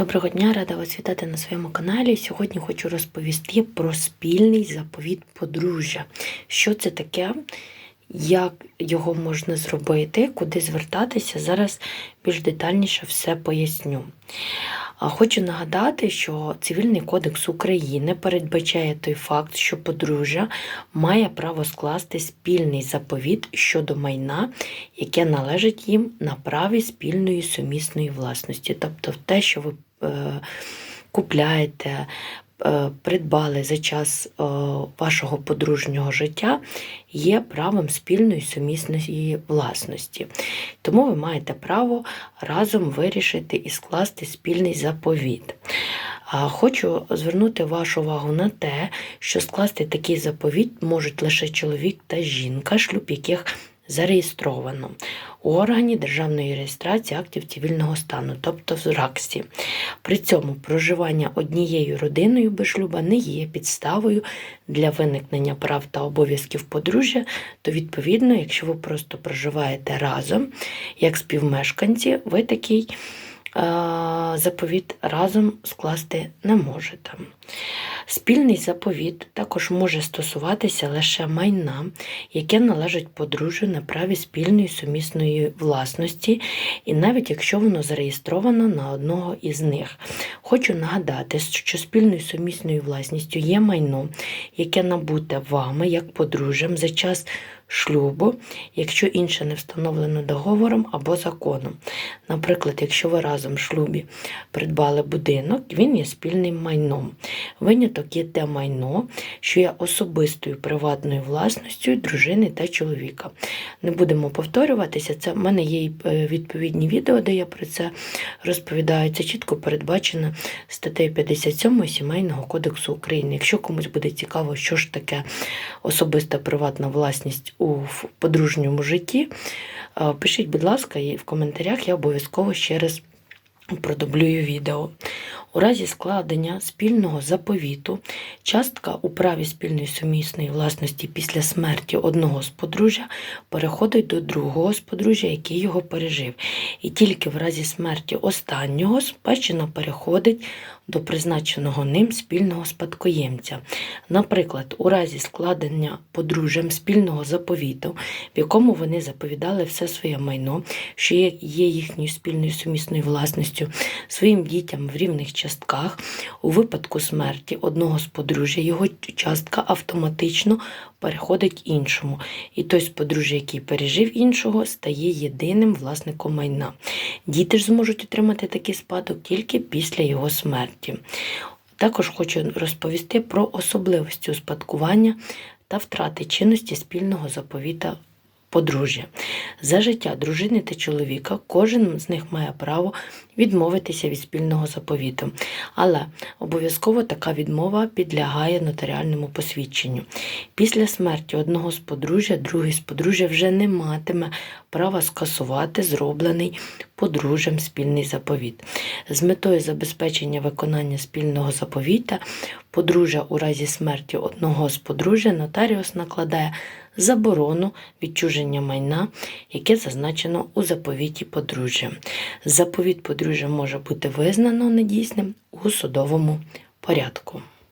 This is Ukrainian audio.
Доброго дня, рада вас вітати на своєму каналі. Сьогодні хочу розповісти про спільний заповіт подружжя. Що це таке, як його можна зробити, куди звертатися. Зараз більш детальніше все поясню. Хочу нагадати, що Цивільний кодекс України передбачає той факт, що подружжя має право скласти спільний заповіт щодо майна, яке належить їм на праві спільної сумісної власності. Тобто те, що ви купляєте, е, придбали за час е, вашого подружнього життя, є правом спільної сумісної власності. Тому ви маєте право разом вирішити і скласти спільний заповіт. Хочу звернути вашу увагу на те, що скласти такий заповіт можуть лише чоловік та жінка, шлюб яких зареєстровано у органі державної реєстрації актів цивільного стану, тобто в РАКСі. При цьому проживання однією родиною без шлюба не є підставою для виникнення прав та обов'язків подружжя, то відповідно, якщо ви просто проживаєте разом як співмешканці, ви такий заповіт разом скласти не можете. Спільний заповіт також може стосуватися лише майна, яке належить подружжю на праві спільної сумісної власності, і навіть якщо воно зареєстровано на одного із них. Хочу нагадати, що спільною сумісною власністю є майно, яке набуте вами як подружжям за час шлюбу, якщо інше не встановлено договором або законом. Наприклад, якщо ви разом в шлюбі придбали будинок, він є спільним майном. Виняток є те майно, що є особистою приватною власністю дружини та чоловіка. Не будемо повторюватися, це в мене є е, відповідні відео, де я про це розповідаю. Це чітко передбачено статтею 57 Сімейного кодексу України. Якщо комусь буде цікаво, що ж таке особиста приватна власність у подружньому житті, е, пишіть, будь ласка, і в коментарях я обов'язково ще раз продублюю відео. У разі складення спільного заповіту частка у праві спільної сумісної власності після смерті одного з подружжя переходить до другого з подружжя, який його пережив. І тільки в разі смерті останнього спадщина переходить до призначеного ним спільного спадкоємця. Наприклад, у разі складення подружжям спільного заповіту, в якому вони заповідали все своє майно, що є їхньою спільною сумісною власністю, своїм дітям в рівних частках, у випадку смерті одного з подружжя його частка автоматично переходить іншому. І той з подружжя, який пережив іншого, стає єдиним власником майна. Діти ж зможуть отримати такий спадок тільки після його смерті. Також хочу розповісти про особливості успадкування та втрати чинності спільного заповіта подружжя. За життя дружини та чоловіка кожен з них має право відмовитися від спільного заповіту, але обов'язково така відмова підлягає нотаріальному посвідченню. Після смерті одного з подружжя, другий з подружжя вже не матиме права скасувати зроблений подружжям спільний заповіт. З метою забезпечення виконання спільного заповіта подружжя у разі смерті одного з подружжя нотаріус накладає заборону відчуження майна, яке зазначено у заповіті подружжя. Заповіт подружжя може бути визнано недійсним у судовому порядку.